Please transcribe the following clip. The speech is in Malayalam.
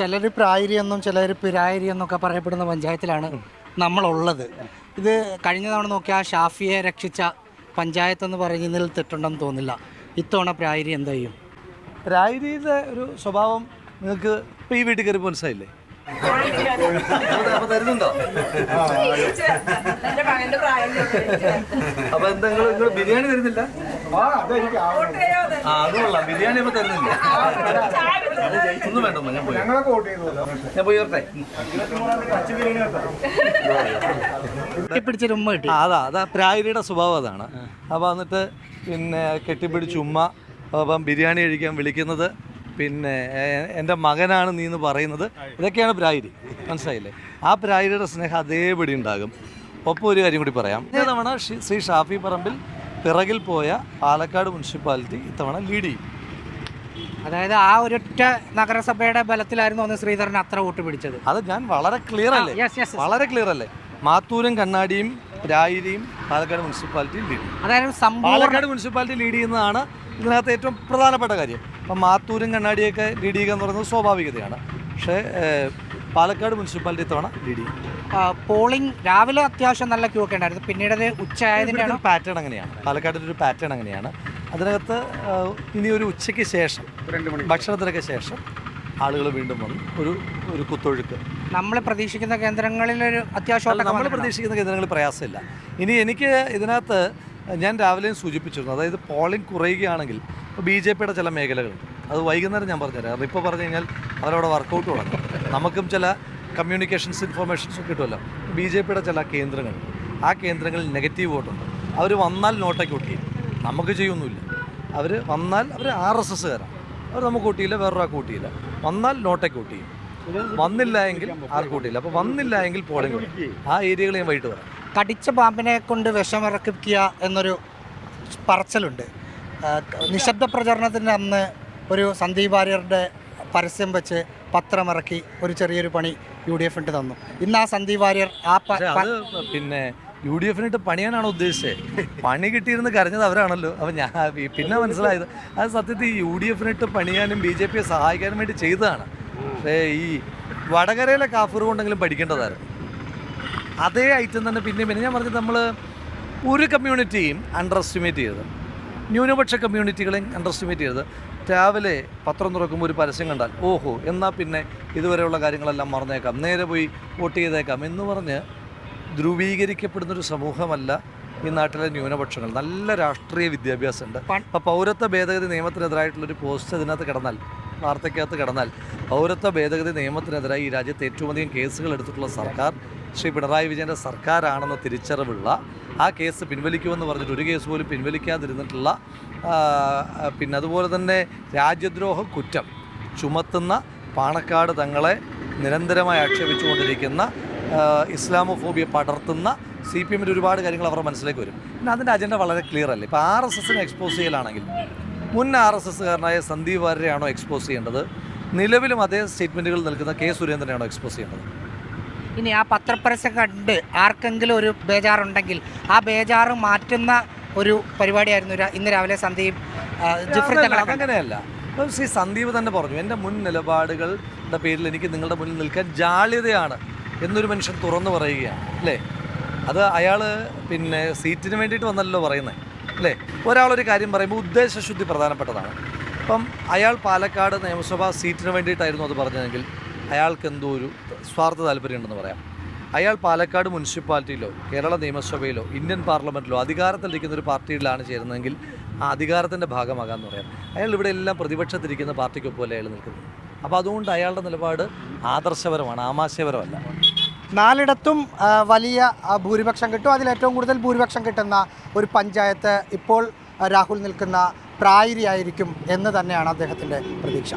ചിലർ പ്രായരി എന്നും ചിലർ പിരായരി എന്നൊക്കെ പറയപ്പെടുന്ന പഞ്ചായത്തിലാണ് നമ്മളുള്ളത്. ഇത് കഴിഞ്ഞ തവണ നോക്കിയാൽ ഷാഫിയെ രക്ഷിച്ച പഞ്ചായത്ത് എന്ന് പറയുന്നതിൽ തെറ്റുണ്ടെന്ന് തോന്നില്ല. ഇത്തവണ പ്രായരി എന്താ ചെയ്യും? പ്രായരിയുടെ ഒരു സ്വഭാവം നിങ്ങൾക്ക് ഇപ്പം ഈ വീട്ടിൽ കയറി മനസ്സിലായില്ലേ? അപ്പൊ എന്താ നിങ്ങൾ ബിരിയാണി തരുന്നില്ല? ആ ബിരിയാണി ഇപ്പൊ തരുന്നില്ല. ഒന്നും വേണ്ട ഞാൻ പോയി. ഞാൻ പോയി വരട്ടെ. കെട്ടിപ്പിടിച്ചൊരു ഉമ്മ കിട്ടി. ആ അതാ അതാ പ്രായരിയുടെ സ്വഭാവം അതാണ്. അപ്പോൾ എന്നിട്ട് പിന്നെ കെട്ടിപ്പിടിച്ച് ഉമ്മ അപ്പം ബിരിയാണി കഴിക്കാൻ വിളിക്കുന്നത്. പിന്നെ എന്റെ മകനാണ് നീ എന്ന് പറയുന്നത്. ഇതൊക്കെയാണ് പ്രായരി. മനസ്സിലായില്ലേ? ആ പ്രായരിയുടെ സ്നേഹം അതേപടി ഉണ്ടാകും. ഒപ്പം ഒരു കാര്യം കൂടി പറയാം. ഇതേ തവണ ശ്രീ ഷാഫി പറമ്പിൽ പിറകിൽ പോയ പാലക്കാട് മുനിസിപ്പാലിറ്റി ഇത്തവണ ലീഡ് ചെയ്യും. അതായത് ആ ഒരൊറ്റ നഗരസഭയുടെ ബലത്തിലായിരുന്നു അന്ന് ശ്രീധരൻ അത്ര വോട്ട് പിടിച്ചത്. അത് ഞാൻ വളരെ ക്ലിയർ അല്ലേ. വളരെ ക്ലിയർ അല്ലേ? മാത്തൂരും കണ്ണാടിയും രായിരിയും പാലക്കാട് മുനിസിപ്പാലിറ്റിയും ലീഡ് ചെയ്യും. അതായത് പാലക്കാട് മുനിസിപ്പാലിറ്റി ലീഡ് ചെയ്യുന്നതാണ് ഇതിനകത്ത് ഏറ്റവും പ്രധാനപ്പെട്ട കാര്യം. അപ്പം മാത്തൂരും കണ്ണാടിയൊക്കെ ലീഡ് ചെയ്യുക എന്ന് പറയുന്നത് സ്വാഭാവികതയാണ്. പക്ഷേ പാലക്കാട് മുനിസിപ്പാലിറ്റി തവണ ലീഡ് ചെയ്യും. പോളിംഗ് രാവിലെ അത്യാവശ്യം നല്ല ക്യൂ ഒക്കെ ഉണ്ടായിരുന്നു. പിന്നീട് അത് ഉച്ചയായതിന്റെ ഒരു പാറ്റേൺ അങ്ങനെയാണ്. പാലക്കാടിന്റെ ഒരു പാറ്റേൺ അങ്ങനെയാണ്. അതിനകത്ത് ഇനി ഒരു ഉച്ചയ്ക്ക് ശേഷം ഭക്ഷണത്തിനൊക്കെ ശേഷം ആളുകൾ വീണ്ടും വന്നു ഒരു ഒരു കുത്തൊഴുക്ക്. നമ്മൾ പ്രതീക്ഷിക്കുന്ന കേന്ദ്രങ്ങളിൽ ഒരു അത്യാവശ്യം നമ്മൾ പ്രതീക്ഷിക്കുന്ന കേന്ദ്രങ്ങളിൽ പ്രയാസമില്ല. ഇനി എനിക്ക് ഇതിനകത്ത് ഞാൻ രാവിലെയും സൂചിപ്പിച്ചിരുന്നു. അതായത് പോളിംഗ് കുറയുകയാണെങ്കിൽ ഇപ്പോൾ ബി ജെ പിയുടെ ചില മേഖലകളുണ്ട്. അത് വൈകുന്നേരം ഞാൻ പറഞ്ഞുതരാം. ഇപ്പോൾ പറഞ്ഞു കഴിഞ്ഞാൽ അവരവിടെ വർക്കൗട്ട് തുടങ്ങും നമുക്കും ചില കമ്മ്യൂണിക്കേഷൻസ് ഇൻഫർമേഷൻസ് കിട്ടുമല്ലോ. ബി ജെ പിയുടെ ചില കേന്ദ്രങ്ങൾ. ആ കേന്ദ്രങ്ങളിൽ നെഗറ്റീവ് വോട്ടുണ്ട്. അവർ വന്നാൽ നോട്ടയ്ക്ക് ഒട്ടിയില്ല നമുക്ക് ചെയ്യൊന്നുമില്ല അവർ വന്നാൽ അവർ ആർ എസ് എസ്സുകാരാണ് അവർ നമുക്ക് കൂട്ടിയില്ല വേറൊരാൾക്ക് കൂട്ടിയില്ല വന്നാൽ നോട്ടയ്ക്ക് കൂട്ടിയും വന്നില്ല എങ്കിൽ ആർക്കും കൂട്ടിയില്ല അപ്പോൾ വന്നില്ല എങ്കിൽ പോളിംഗ് ആ ഏരിയകൾ ഞാൻ വൈകിട്ട് പറയാം. കടിച്ച പാമ്പിനെ കൊണ്ട് വിഷം വിഷമിറക്കിക്കുക എന്നൊരു പറച്ചലുണ്ട്. നിശബ്ദ പ്രചരണത്തിന്റെ അന്ന് ഒരു സന്ദീപ് വാര്യരുടെ പരസ്യം വെച്ച് പത്രമിറക്കി ഒരു ചെറിയൊരു പണി യു ഡി എഫിന് തന്നു. ഇന്ന് ആ സന്ദീപ് വാര്യർ ആ പ- പക്ഷേ അത് പിന്നെ യു ഡി എഫിനിട്ട് പണിയാനാണ് ഉദ്ദേശിച്ചത്? പണി കിട്ടിയിരുന്ന് കരഞ്ഞത് അവരാണല്ലോ. അപ്പം ഞാൻ പിന്നെ മനസ്സിലായത് അത് സത്യത്തിൽ യു ഡി എഫിനിട്ട് പണിയാനും ബി ജെ പിയെ സഹായിക്കാനും വേണ്ടി ചെയ്തതാണ്. പക്ഷേ ഈ വടകരയിലെ കാഫർ കൊണ്ടെങ്കിലും പഠിക്കേണ്ടതായിരുന്നു. അതേ ഐറ്റം തന്നെ പിന്നെ പിന്നെ ഞാൻ പറഞ്ഞത് നമ്മൾ ഒരു കമ്മ്യൂണിറ്റിയും അണ്ടർ എസ്റ്റിമേറ്റ് ചെയ്ത് ന്യൂനപക്ഷ കമ്മ്യൂണിറ്റികളെയും അണ്ടർ എസ്റ്റിമേറ്റ് ചെയ്തത് രാവിലെ പത്രം തുറക്കുമ്പോൾ ഒരു പരസ്യം കണ്ടാൽ ഓഹോ എന്നാൽ പിന്നെ ഇതുവരെയുള്ള കാര്യങ്ങളെല്ലാം മറന്നേക്കാം നേരെ പോയി വോട്ട് ചെയ്തേക്കാം എന്ന് പറഞ്ഞ് ധ്രുവീകരിക്കപ്പെടുന്നൊരു സമൂഹമല്ല ഈ നാട്ടിലെ ന്യൂനപക്ഷങ്ങൾ. നല്ല രാഷ്ട്രീയ വിദ്യാഭ്യാസമുണ്ട്. ഉണ്ട് അപ്പോൾ പൗരത്വ ഭേദഗതി നിയമത്തിനെതിരായിട്ടുള്ളൊരു പോസ്റ്റ് ഇതിനകത്ത് കിടന്നാൽ വാർത്തയ്ക്കകത്ത് കിടന്നാൽ പൗരത്വ ഭേദഗതി നിയമത്തിനെതിരായി ഈ രാജ്യത്ത് ഏറ്റവും അധികം കേസുകൾ എടുത്തിട്ടുള്ള സർക്കാർ ശ്രീ പിണറായി വിജയന്റെ സർക്കാരാണെന്ന തിരിച്ചറിവുള്ള ആ കേസ് പിൻവലിക്കുമെന്ന് പറഞ്ഞിട്ട് ഒരു കേസ് പോലും പിൻവലിക്കാതിരുന്നിട്ടുള്ള പിന്നെ അതുപോലെ തന്നെ രാജ്യദ്രോഹ കുറ്റം ചുമത്തുന്ന പാണക്കാട് തങ്ങളെ നിരന്തരമായി ആക്ഷേപിച്ചുകൊണ്ടിരിക്കുന്ന ഇസ്ലാമോ ഇസ്ലാമോഫോബിയ പടർത്തുന്ന സി പി എമ്മിന്റെ ഒരുപാട് കാര്യങ്ങൾ അവരുടെ മനസ്സിലേക്ക് വരും. പിന്നെ അതിന്റെ അജണ്ട വളരെ ക്ലിയർ അല്ലേ? ഇപ്പോൾ ആർ എസ് എസിനെ എക്സ്പോസ് ചെയ്യലാണെങ്കിൽ മുൻ ആർ എസ് എസ്സുകാരനായ സന്ദീപ് വാര്യരെയാണോ എക്സ്പോസ് ചെയ്യേണ്ടത്? നിലവിലും അതേ സ്റ്റേറ്റ്മെന്റുകൾ നൽകുന്ന കെ സുരേന്ദ്രനെയാണോ എക്സ്പോസ് ചെയ്യേണ്ടത്? ഇനി ആ പത്രപ്രസ കണ്ട് ആർക്കെങ്കിലും ഒരു ബേജാറുണ്ടെങ്കിൽ ആ ബേജാറ് മാറ്റുന്ന ഒരു പരിപാടിയായിരുന്നു ഇന്ന് രാവിലെ സന്ദീപ് ജിഫ്രി തങ്ങളെ കണ്ടത്. അതങ്ങനെയല്ല. ശ്രീ സന്ദീപ് തന്നെ പറഞ്ഞു എന്റെ മുൻ നിലപാടുകളുടെ പേരിൽ എനിക്ക് നിങ്ങളുടെ മുന്നിൽ നിൽക്കാൻ ജാള്യതയാണ് എന്നൊരു മനുഷ്യൻ തുറന്നു പറയുകയാണ് അല്ലേ? അത് അയാൾ പിന്നെ സീറ്റിന് വേണ്ടിയിട്ട് വന്നല്ലോ പറയുന്നത് അല്ലേ? ഒരാളൊരു കാര്യം പറയുമ്പോൾ ഉദ്ദേശശുദ്ധി പ്രധാനപ്പെട്ടതാണ്. അപ്പം അയാൾ പാലക്കാട് നിയമസഭാ സീറ്റിന് വേണ്ടിയിട്ടായിരുന്നു അത് പറഞ്ഞതെങ്കിൽ അയാൾക്ക് എന്തോ ഒരു സ്വാർത്ഥ താല്പര്യമുണ്ടെന്ന് പറയാം. അയാൾ പാലക്കാട് മുനിസിപ്പാലിറ്റിയിലോ കേരള നിയമസഭയിലോ ഇന്ത്യൻ പാർലമെന്റിലോ അധികാരത്തിലിരിക്കുന്ന ഒരു പാർട്ടിയിലാണ് ചേരുന്നതെങ്കിൽ ആ അധികാരത്തിന്റെ ഭാഗമാകാമെന്ന് പറയാം. അയാൾ ഇവിടെ എല്ലാം പ്രതിപക്ഷത്തിരിക്കുന്ന പാർട്ടിക്കൊപ്പമല്ലേ അയാൾ നിൽക്കുന്നത്? അപ്പോൾ അതുകൊണ്ട് അയാളുടെ നിലപാട് ആദർശപരമാണ് ആമാശയപരമല്ല. നാലിടത്തും വലിയ ഭൂരിപക്ഷം കിട്ടും. അതിൽ ഏറ്റവും കൂടുതൽ ഭൂരിപക്ഷം കിട്ടുന്ന ഒരു പഞ്ചായത്ത് ഇപ്പോൾ രാഹുൽ നിൽക്കുന്ന പ്രായരിയായിരിക്കും എന്ന് തന്നെയാണ് അദ്ദേഹത്തിന്റെ പ്രതീക്ഷ.